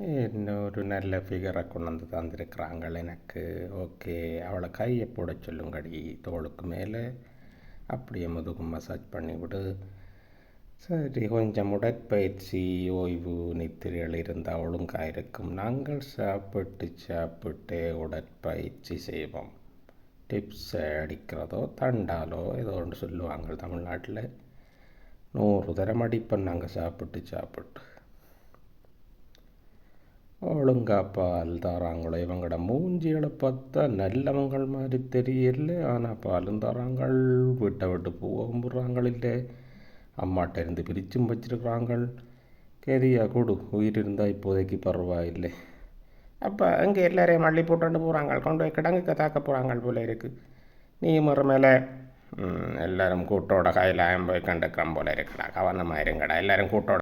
என்ன ஒரு நல்ல ஃபிகரை கொண்டு வந்து தந்திருக்கிறாங்கள் எனக்கு. ஓகே அவளை கையை போட சொல்லுங்கடி தோளுக்கு மேலே. அப்படியே முதுகு மசாஜ் பண்ணிவிடு. சரி கொஞ்சம் உடற்பயிற்சி ஓய்வு நித்திரைகள் இருந்தால் ஒழுங்காக இருக்கும் நாங்கள் சாப்பிட்டு சாப்பிட்டே உடற்பயிற்சி செய்வோம். டிப்ஸ் அடிக்கிறதோ தண்டாலோ ஏதோ ஒன்று சொல்லுவாங்க தமிழ்நாட்டில். நூறு தரம் அடிப்போம் நாங்கள் சாப்பிட்டு சாப்பிட்டு. ஒழுங்கா தாராங்களோ தராங்களோ இவங்களோட மூஞ்சிகளை பார்த்தா நல்லவங்கள் மாதிரி தெரியல ஆனால் பாலும் தாராங்கள் வீட்டை விட்டு போகவும் போடுறாங்கள் இல்லை அம்மாட்ட இருந்து பிரிச்சும் வச்சிருக்கிறாங்கள். கரியா கொடு உயிர் இருந்தால் இப்போதைக்கு பரவாயில்லை. அப்போ அங்கே எல்லாரையும் மல்லி போட்டுட்டு போகிறாங்க கொண்டு போய் கிடங்குக்கு தாக்க போகிறாங்க போல இருக்குது நீ மறு மேலே எல்லாரும் கூட்டோட கையில் போய் கண்டுக்கிறோம் போல இருக்கடா. கவனமாக இருங்கடா. எல்லாரும் கூட்டோட